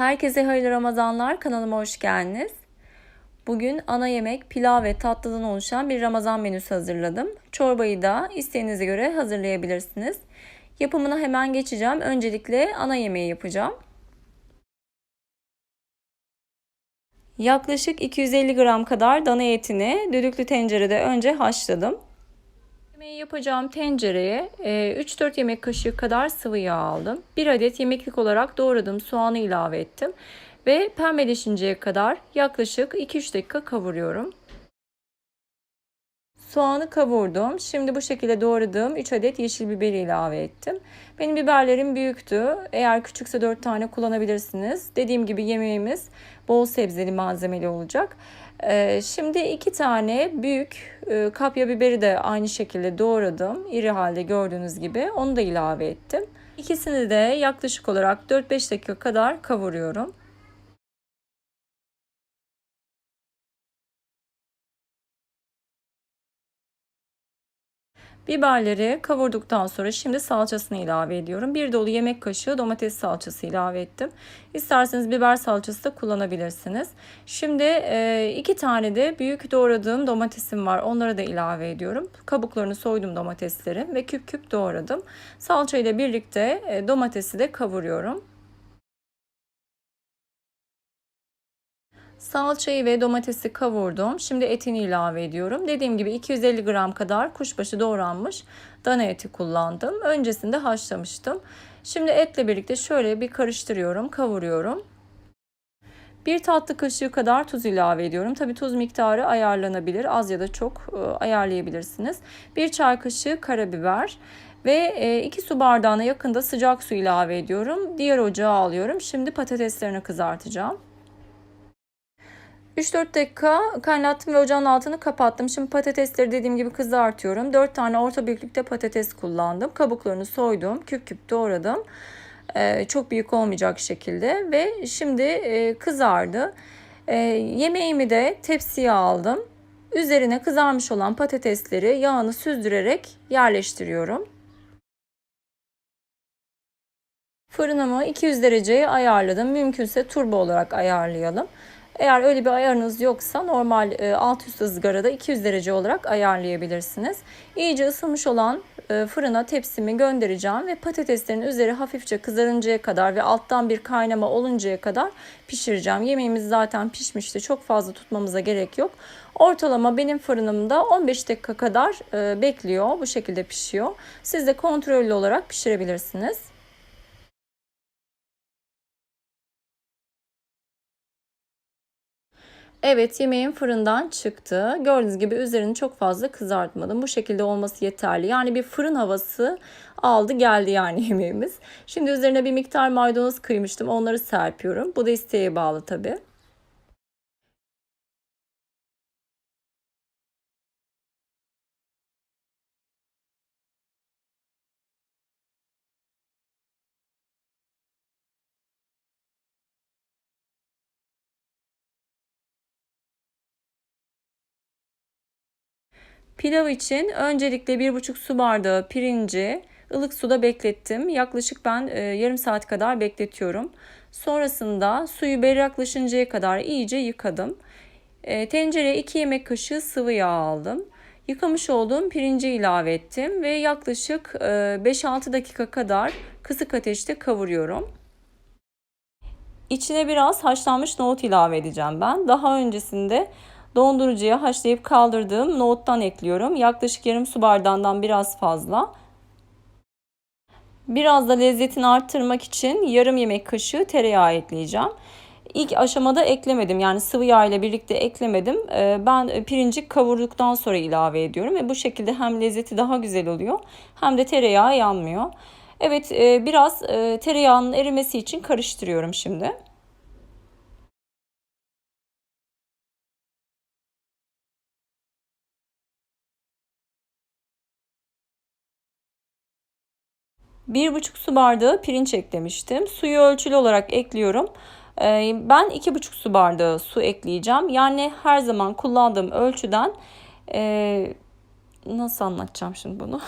Herkese hayırlı Ramazanlar. Kanalıma hoş geldiniz. Bugün ana yemek, pilav ve tatlıdan oluşan bir Ramazan menüsü hazırladım. Çorbayı da isteğinize göre hazırlayabilirsiniz. Yapımına hemen geçeceğim. Öncelikle ana yemeği yapacağım. Yaklaşık 250 gram kadar dana etini düdüklü tencerede önce haşladım. Yemeği yapacağım tencereye 3-4 yemek kaşığı kadar sıvı yağ aldım. 1 adet yemeklik olarak doğradığım soğanı ilave ettim. Ve pembeleşinceye kadar yaklaşık 2-3 dakika kavuruyorum. Soğanı kavurdum. Şimdi bu şekilde doğradığım 3 adet yeşil biberi ilave ettim. Benim biberlerim büyüktü. Eğer küçükse 4 tane kullanabilirsiniz. Dediğim gibi yemeğimiz bol sebzeli malzemeli olacak. Ee, şimdi iki tane büyük e, kapya biberi de aynı şekilde doğradım. İri halde gördüğünüz gibi onu da ilave ettim. İkisini de yaklaşık olarak 4-5 dakika kadar kavuruyorum. Biberleri kavurduktan sonra şimdi salçasını ilave ediyorum. Bir dolu yemek kaşığı domates salçası ilave ettim. İsterseniz biber salçası da kullanabilirsiniz. Şimdi e, iki tane de büyük doğradığım domatesim var. Onları da ilave ediyorum. Kabuklarını soydum domateslerin ve küp küp doğradım. Salça ile birlikte e, domatesi de kavuruyorum. Salçayı ve domatesi kavurdum. Şimdi etini ilave ediyorum. Dediğim gibi 250 gram kadar kuşbaşı doğranmış dana eti kullandım. Öncesinde haşlamıştım. Şimdi etle birlikte şöyle bir karıştırıyorum, kavuruyorum. Bir tatlı kaşığı kadar tuz ilave ediyorum. Tabi tuz miktarı ayarlanabilir. Az ya da çok e, ayarlayabilirsiniz. Bir çay kaşığı karabiber ve 2 e, su bardağına yakında sıcak su ilave ediyorum. Diğer ocağa alıyorum. Şimdi patateslerini kızartacağım. 3-4 dakika kaynattım ve ocağın altını kapattım. Şimdi patatesleri dediğim gibi kızartıyorum. 4 tane orta büyüklükte patates kullandım. Kabuklarını soydum. Küp küp doğradım. Ee, çok büyük olmayacak şekilde. Ve şimdi e, kızardı. Ee, yemeğimi de tepsiye aldım. Üzerine kızarmış olan patatesleri yağını süzdürerek yerleştiriyorum. Fırınımı 200 dereceye ayarladım. Mümkünse turbo olarak ayarlayalım. Eğer öyle bir ayarınız yoksa normal e, alt üst ızgarada 200 derece olarak ayarlayabilirsiniz. İyice ısınmış olan e, fırına tepsimi göndereceğim ve patateslerin üzeri hafifçe kızarıncaya kadar ve alttan bir kaynama oluncaya kadar pişireceğim. Yemeğimiz zaten pişmişti. Çok fazla tutmamıza gerek yok. Ortalama benim fırınımda 15 dakika kadar e, bekliyor. Bu şekilde pişiyor. Siz de kontrollü olarak pişirebilirsiniz. Evet yemeğim fırından çıktı. Gördüğünüz gibi üzerini çok fazla kızartmadım. Bu şekilde olması yeterli. Yani bir fırın havası aldı geldi yani yemeğimiz. Şimdi üzerine bir miktar maydanoz kıymıştım. Onları serpiyorum. Bu da isteğe bağlı tabii. Pilav için öncelikle 1,5 su bardağı pirinci ılık suda beklettim. Yaklaşık ben e, yarım saat kadar bekletiyorum. Sonrasında suyu berraklaşıncaya kadar iyice yıkadım. E, tencereye 2 yemek kaşığı sıvı yağ aldım. Yıkamış olduğum pirinci ilave ettim ve yaklaşık e, 5-6 dakika kadar kısık ateşte kavuruyorum. İçine biraz haşlanmış nohut ilave edeceğim ben. Daha öncesinde Dondurucuya haşlayıp kaldırdığım nohuttan ekliyorum. Yaklaşık yarım su bardağından biraz fazla. Biraz da lezzetini arttırmak için yarım yemek kaşığı tereyağı ekleyeceğim. İlk aşamada eklemedim yani sıvı yağ ile birlikte eklemedim. Ee, ben pirinci kavurduktan sonra ilave ediyorum ve bu şekilde hem lezzeti daha güzel oluyor hem de tereyağı yanmıyor. Evet e, biraz e, tereyağının erimesi için karıştırıyorum şimdi. Bir buçuk su bardağı pirinç eklemiştim. Suyu ölçülü olarak ekliyorum. Ee, ben iki buçuk su bardağı su ekleyeceğim. Yani her zaman kullandığım ölçüden e, nasıl anlatacağım şimdi bunu?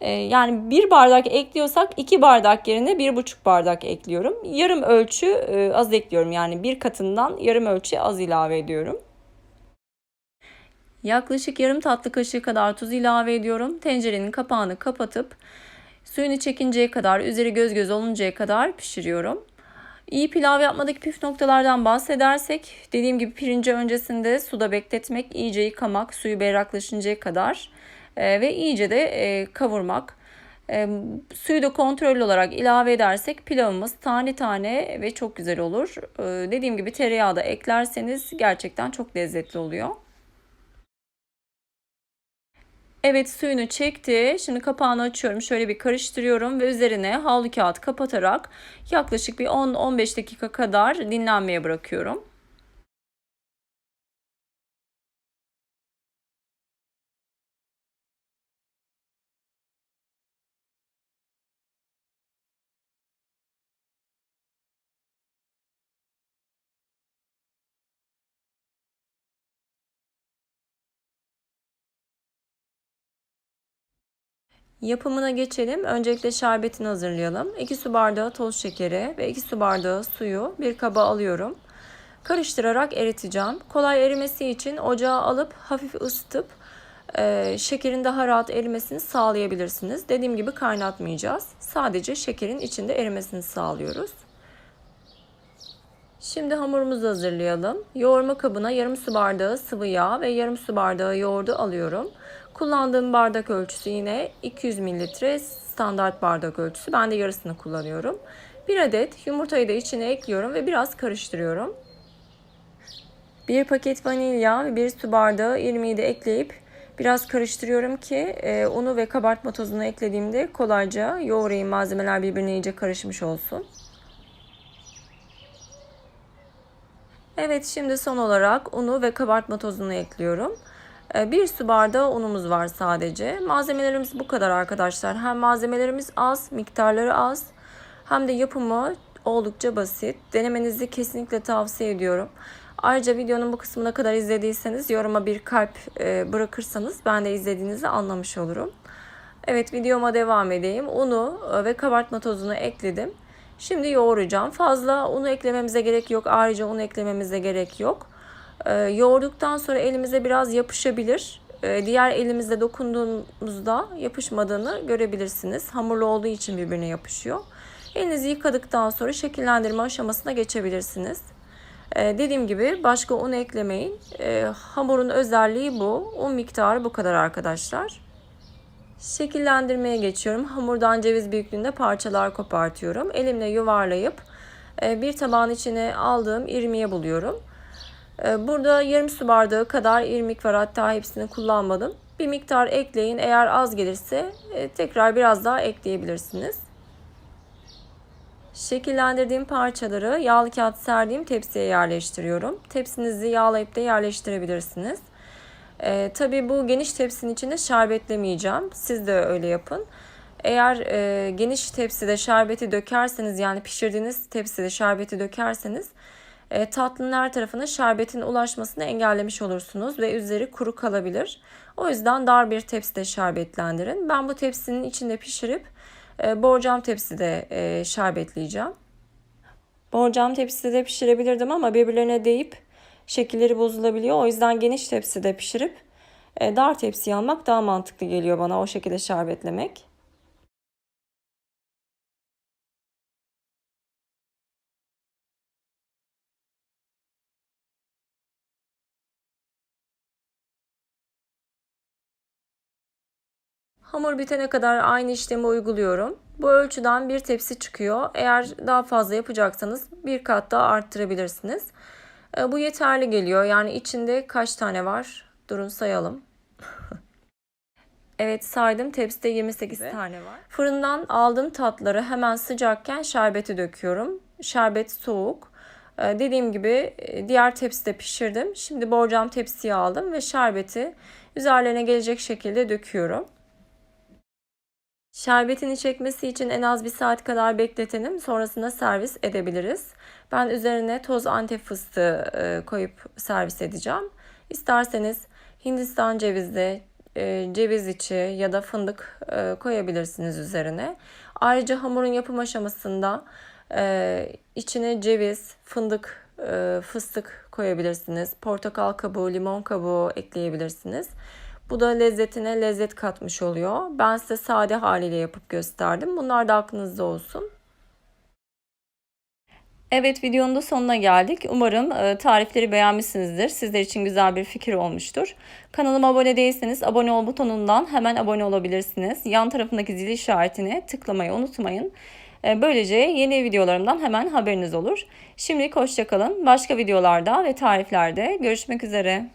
Ee, yani bir bardak ekliyorsak iki bardak yerine bir buçuk bardak ekliyorum. Yarım ölçü e, az ekliyorum yani bir katından yarım ölçü az ilave ediyorum. Yaklaşık yarım tatlı kaşığı kadar tuz ilave ediyorum. Tencerenin kapağını kapatıp suyunu çekinceye kadar, üzeri göz göz oluncaya kadar pişiriyorum. İyi pilav yapmadaki püf noktalardan bahsedersek, dediğim gibi pirinci öncesinde suda bekletmek, iyice yıkamak, suyu berraklaşıncaya kadar e, ve iyice de e, kavurmak. E, suyu da kontrollü olarak ilave edersek pilavımız tane tane ve çok güzel olur. E, dediğim gibi tereyağı da eklerseniz gerçekten çok lezzetli oluyor. Evet suyunu çekti. Şimdi kapağını açıyorum. Şöyle bir karıştırıyorum ve üzerine havlu kağıt kapatarak yaklaşık bir 10-15 dakika kadar dinlenmeye bırakıyorum. Yapımına geçelim. Öncelikle şerbetini hazırlayalım. 2 su bardağı toz şekeri ve 2 su bardağı suyu bir kaba alıyorum. Karıştırarak eriteceğim. Kolay erimesi için ocağa alıp hafif ısıtıp e, şekerin daha rahat erimesini sağlayabilirsiniz. Dediğim gibi kaynatmayacağız. Sadece şekerin içinde erimesini sağlıyoruz. Şimdi hamurumuzu hazırlayalım. Yoğurma kabına yarım su bardağı sıvı yağ ve yarım su bardağı yoğurdu alıyorum. Kullandığım bardak ölçüsü yine 200 mililitre standart bardak ölçüsü. Ben de yarısını kullanıyorum. Bir adet yumurtayı da içine ekliyorum ve biraz karıştırıyorum. Bir paket vanilya ve bir su bardağı irmiği de ekleyip biraz karıştırıyorum ki e, unu ve kabartma tozunu eklediğimde kolayca yoğurayım malzemeler birbirine iyice karışmış olsun. Evet şimdi son olarak unu ve kabartma tozunu ekliyorum. Ee, bir su bardağı unumuz var sadece. Malzemelerimiz bu kadar arkadaşlar. Hem malzemelerimiz az, miktarları az hem de yapımı oldukça basit. Denemenizi kesinlikle tavsiye ediyorum. Ayrıca videonun bu kısmına kadar izlediyseniz yoruma bir kalp e, bırakırsanız ben de izlediğinizi anlamış olurum. Evet videoma devam edeyim. Unu e, ve kabartma tozunu ekledim. Şimdi yoğuracağım. Fazla unu eklememize gerek yok. Ayrıca un eklememize gerek yok. Ee, yoğurduktan sonra elimize biraz yapışabilir. Ee, diğer elimizde dokunduğumuzda yapışmadığını görebilirsiniz. Hamurlu olduğu için birbirine yapışıyor. Elinizi yıkadıktan sonra şekillendirme aşamasına geçebilirsiniz. Ee, dediğim gibi başka un eklemeyin. Hamurun özelliği bu. Un miktarı bu kadar arkadaşlar. Şekillendirmeye geçiyorum. Hamurdan ceviz büyüklüğünde parçalar kopartıyorum. Elimle yuvarlayıp e, bir tabağın içine aldığım irmiğe buluyorum. E, burada yarım su bardağı kadar irmik var. Hatta hepsini kullanmadım. Bir miktar ekleyin. Eğer az gelirse e, tekrar biraz daha ekleyebilirsiniz. Şekillendirdiğim parçaları yağlı kağıt serdiğim tepsiye yerleştiriyorum. Tepsinizi yağlayıp da yerleştirebilirsiniz. E, tabii bu geniş tepsinin içinde şerbetlemeyeceğim. Siz de öyle yapın. Eğer e, geniş tepside şerbeti dökerseniz yani pişirdiğiniz tepside şerbeti dökerseniz e, tatlının her tarafına şerbetin ulaşmasını engellemiş olursunuz ve üzeri kuru kalabilir. O yüzden dar bir tepside şerbetlendirin. Ben bu tepsinin içinde pişirip e, borcam tepside e, şerbetleyeceğim. Borcam tepside pişirebilirdim ama birbirlerine değip şekilleri bozulabiliyor. O yüzden geniş tepside pişirip e, dar tepsiye almak daha mantıklı geliyor bana o şekilde şerbetlemek. Hamur bitene kadar aynı işlemi uyguluyorum. Bu ölçüden bir tepsi çıkıyor. Eğer daha fazla yapacaksanız bir kat daha arttırabilirsiniz. E, bu yeterli geliyor. Yani içinde kaç tane var? Durun sayalım. evet saydım. Tepside 28 evet. tane var. Fırından aldığım tatları hemen sıcakken şerbeti döküyorum. Şerbet soğuk. E, dediğim gibi e, diğer tepside pişirdim. Şimdi borcam tepsiye aldım ve şerbeti üzerlerine gelecek şekilde döküyorum. Şerbetini çekmesi için en az bir saat kadar bekletelim. Sonrasında servis edebiliriz. Ben üzerine toz antep fıstığı e, koyup servis edeceğim. İsterseniz Hindistan cevizi, e, ceviz içi ya da fındık e, koyabilirsiniz üzerine. Ayrıca hamurun yapım aşamasında içine ceviz, fındık, fıstık koyabilirsiniz. Portakal kabuğu, limon kabuğu ekleyebilirsiniz. Bu da lezzetine lezzet katmış oluyor. Ben size sade haliyle yapıp gösterdim. Bunlar da aklınızda olsun. Evet videonun da sonuna geldik. Umarım e, tarifleri beğenmişsinizdir. Sizler için güzel bir fikir olmuştur. Kanalıma abone değilseniz abone ol butonundan hemen abone olabilirsiniz. Yan tarafındaki zil işaretini tıklamayı unutmayın. E, Böylece yeni videolarımdan hemen haberiniz olur. Şimdilik hoşçakalın. Başka videolarda ve tariflerde görüşmek üzere.